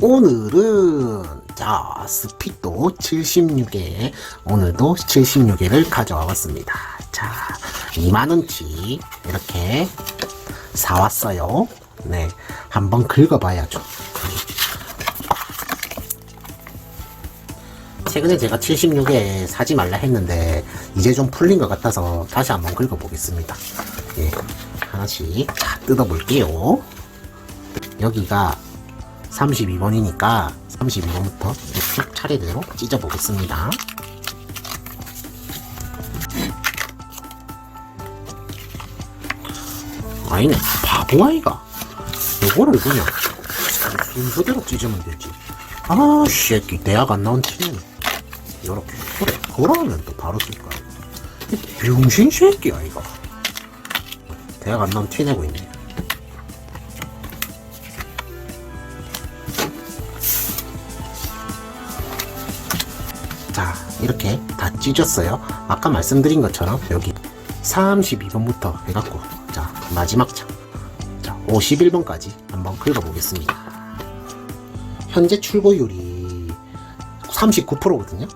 오늘은 자 스피도 76에 오늘도 76회를 가져와 봤습니다. 자 2만원치 이렇게 사왔어요. 네 한번 긁어봐야죠. 최근에 제가 76에 사지 말라 했는데 이제 좀 풀린 것 같아서 다시 한번 긁어보겠습니다. 예, 하나씩 다 뜯어볼게요. 여기가 32번이니까 32번부터 쭉 차례대로 찢어보겠습니다. 아니네, 바보 아이가. 요거를 그냥 순서대로 찢으면 되지. 아, 새끼, 대학 안 나온 티는 요렇게. 그래, 그러면 또 바로 쓸 거야. 이 병신 새끼 아이가. 대학 안 나온 티 내고 있네. 찢었어요. 아까 말씀드린 것처럼 여기 32번부터 해갖고 자 마지막 장. 자, 51번까지 한번 긁어보겠습니다. 현재 출고율이 39%거든요.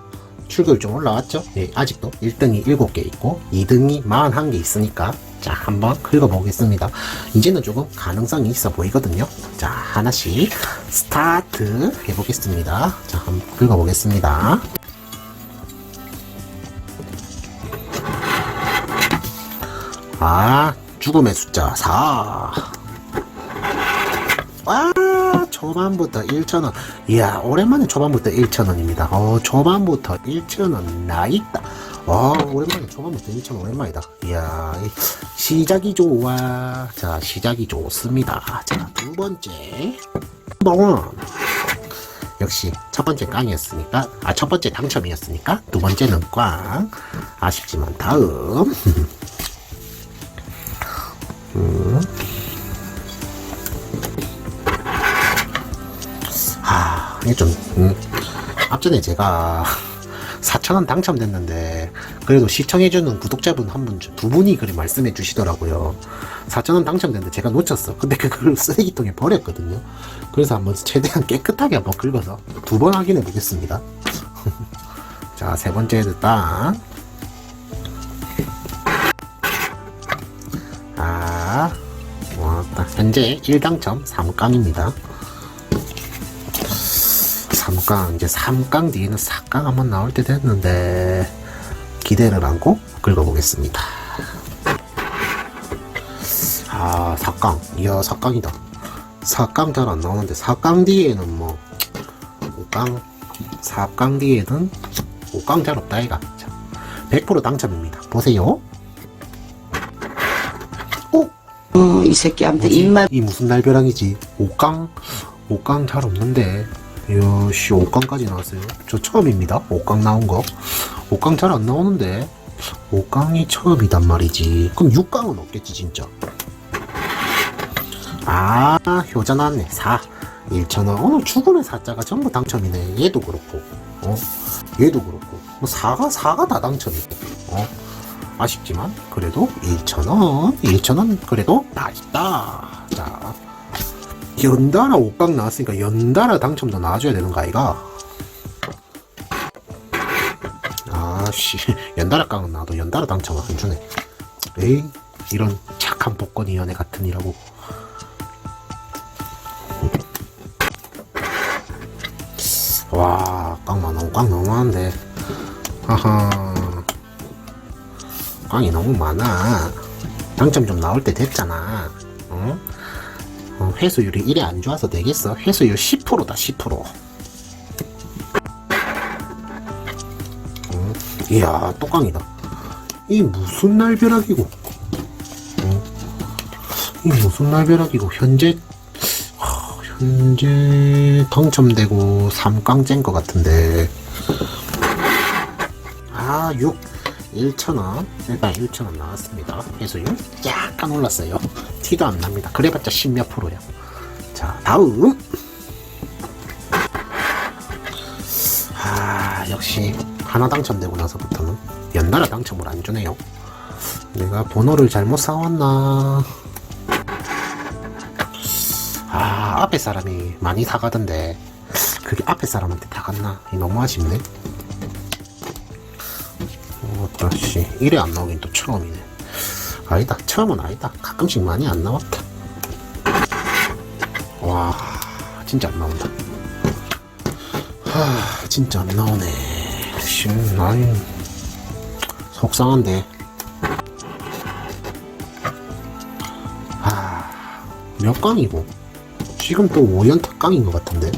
출고율 좀 올라왔죠? 예, 아직도 1등이 7개 있고 2등이 41개 있으니까 자 한번 긁어보겠습니다. 이제는 조금 가능성이 있어 보이거든요. 자 하나씩 스타트 해보겠습니다. 자 한번 긁어보겠습니다 아, 죽음의 숫자 4. 와, 초반부터 1,000원. 이야, 오랜만에 초반부터 1,000원입니다. 어, 초반부터 1,000원 나있다. 와, 오랜만에 초반부터 1,000원 오랜만이다. 이야, 이 시작이 좋아. 자, 시작이 좋습니다. 자, 두 번째. bon. 역시 첫 번째 깡이었으니까, 아, 첫 번째 당첨이었으니까, 두 번째는 꽝. 아쉽지만 다음. 아, 이게 좀, 음, 앞전에 제가 4,000원 당첨됐는데, 그래도 시청해주는 구독자분 한 분, 두 분이 그리 말씀해 주시더라고요. 4,000원 당첨됐는데 제가 놓쳤어. 근데 그걸 쓰레기통에 버렸거든요. 그래서 한번 최대한 깨끗하게 한번 긁어서 두 번 확인해 보겠습니다. 자, 세 번째는 딱. 왔다. 현재 1당첨 3깡입니다. 3강 이제 3강 뒤에는 4강 한번 나올 때 됐는데 기대를 안고 긁어보겠습니다. 아 4강 이야 4강이다. 4강 잘 안 나오는데 4강 뒤에는 뭐 5강 4강 뒤에는 5강 잘 없다 이가. 100% 당첨입니다. 보세요 어, 이 새끼한테 입만 이 무슨 날벼락이지? 5강? 5강 잘 없는데. 이야, 씨, 5강까지 나왔어요. 저 처음입니다. 5강 나온 거. 5강 잘 안 나오는데. 5강이 처음이단 말이지. 그럼 6강은 없겠지, 진짜. 아, 효자 나왔네. 4. 1,000원. 오늘 죽음의 사자가 전부 당첨이네. 얘도 그렇고. 어? 얘도 그렇고. 뭐 4가, 4가 다 당첨이고. 어? 아쉽지만 그래도 1,000원 1,000원 그래도 맛있다. 자 연달아 5강 나왔으니까 연달아 당첨도 나와줘야 되는 거 아이가? 아씨 연달아 깡은 나도 연달아 당첨 안 주네. 에이 이런 착한 복권이 연애 같은 이라고. 와깡 많아. 깡 너무 많은데. 하하 꽝이 너무 많아. 당첨 좀 나올 때 됐잖아. 어? 어, 회수율이 이래 안 좋아서 되겠어? 회수율 10%다, 10%. 어? 이야, 또 꽝이다. 이 무슨 날벼락이고? 어? 이 무슨 날벼락이고? 현재, 하, 현재 당첨되고 3깡째인 것 같은데. 아, 6. 1,000원? 일단 1,000원 나왔습니다. 회수율 약간 올랐어요. 티도 안 납니다. 그래봤자 10몇 프로야 자 다음. 아 역시 하나 당첨되고 나서부터는 연달아 당첨을 안 주네요. 내가 번호를 잘못 사왔나? 아 앞에 사람이 많이 사가던데 그게 앞에 사람한테 다 갔나? 이 너무 아쉽네. 어, 다시 이래 안 나오긴 또 처음이네. 아니다, 처음은 아니다. 가끔씩 많이 안 나왔다. 와, 진짜 안 나온다. 하, 진짜 안 나오네. 씨, 아니, 속상한데. 아, 몇 강이고? 지금 또 5연타 깡인 것 같은데.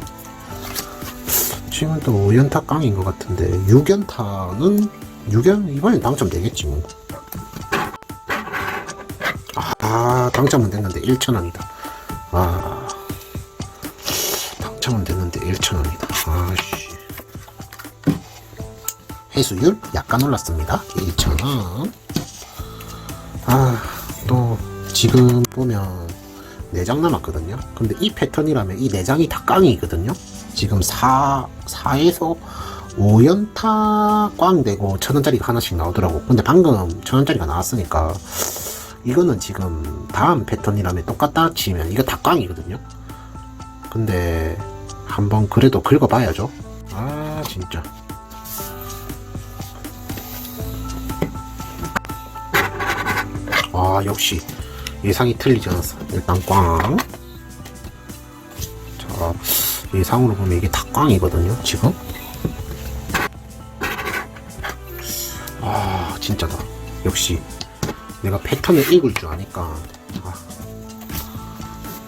지금 또 5연타 깡인 것 같은데 6연타는 6연 이번엔 당첨되겠지 뭐. 아 당첨은 됐는데 1천원이다. 아 당첨은 됐는데 1천원이다. 아씨 회수율 약간 올랐습니다. 1천원. 아또 지금 보면 4장 남았거든요. 근데 이 패턴이라면 이 4장이 다 깡이거든요. 지금 4, 4에서 5연타 꽝 되고 천원짜리가 하나씩 나오더라고. 근데 방금 천원짜리가 나왔으니까 이거는 지금 다음 패턴이라면 똑같다 치면 이거 다 꽝이거든요. 근데 한번 그래도 긁어봐야죠. 아 진짜. 아 역시 예상이 틀리지 않았어. 일단 꽝. 자 예상으로 보면 이게 다 꽝이거든요. 지금. 역시 내가 패턴을 읽을 줄 아니까 아,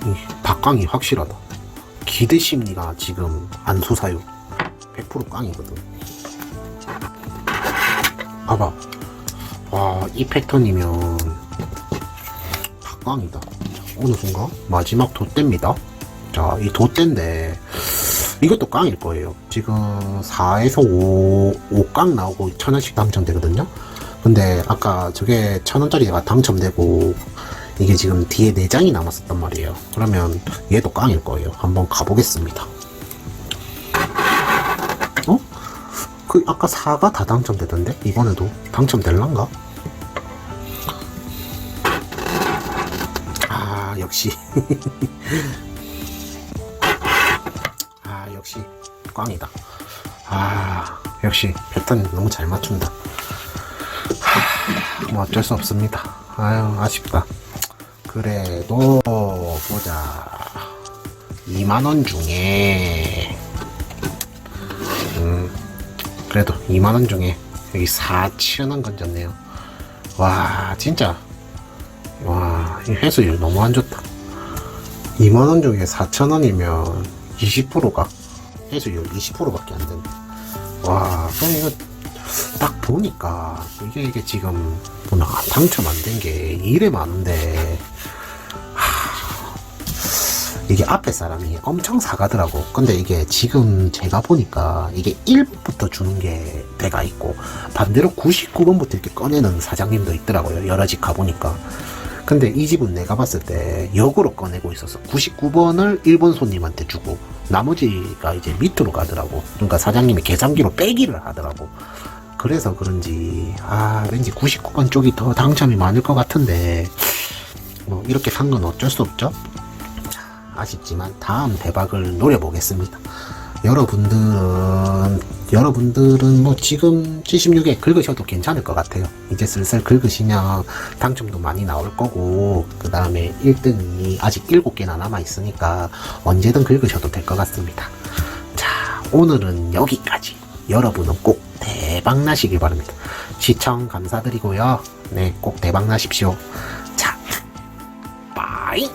이 박광이 확실하다. 기대 심리가 지금 안 솟아요. 100% 꽝이거든. 봐봐. 와, 이 패턴이면 박광이다. 자, 어느 순간 마지막 돛대입니다. 자, 이 돛대인데 이것도 깡일 거예요. 지금 4에서 5, 5깡 나오고 천원씩 당첨되거든요. 근데 아까 저게 천원짜리가 당첨되고 이게 지금 뒤에 4장이 남았었단 말이에요. 그러면 얘도 깡일 거예요. 한번 가보겠습니다. 어? 그 아까 4가 다 당첨되던데? 이번에도 당첨될란가? 아 역시 아 역시 꽝이다 아 역시 패턴 너무 잘 맞춘다 하, 뭐 어쩔 수 없습니다. 아유 아쉽다. 그래도 보자. 2만원 중에. 음 그래도 2만원 중에 여기 4천원 건졌네요. 와 진짜. 와, 이 회수율 너무 안 좋다. 2만원 중에 4천원이면 20%가 회수율 20%밖에 안 된다. 와, 그럼 이거 딱 보니까 이게 이게 지금 뭐나 당첨 안 된 게 이래 많은데 하, 이게 앞에 사람이 엄청 사가더라고. 근데 이게 지금 제가 보니까 이게 1번부터 주는 게 배가 있고 반대로 99번부터 이렇게 꺼내는 사장님도 있더라고요. 여러 집 가보니까. 근데 이 집은 내가 봤을 때 역으로 꺼내고 있어서 99번을 일본 손님한테 주고 나머지가 이제 밑으로 가더라고. 그러니까 사장님이 계산기로 빼기를 하더라고. 그래서 그런지 아 왠지 99번 쪽이 더 당첨이 많을 것 같은데 뭐 이렇게 산 건 어쩔 수 없죠. 자, 아쉽지만 다음 대박을 노려보겠습니다. 여러분들은 여러분들은 뭐 지금 76에 긁으셔도 괜찮을 것 같아요. 이제 슬슬 긁으시면 당첨도 많이 나올 거고 그 다음에 1등이 아직 7개나 남아 있으니까 언제든 긁으셔도 될 것 같습니다. 자 오늘은 여기까지. 여러분은 꼭 대박 나시길 바랍니다. 시청 감사드리고요. 네, 꼭 대박 나십시오. 자, 빠이!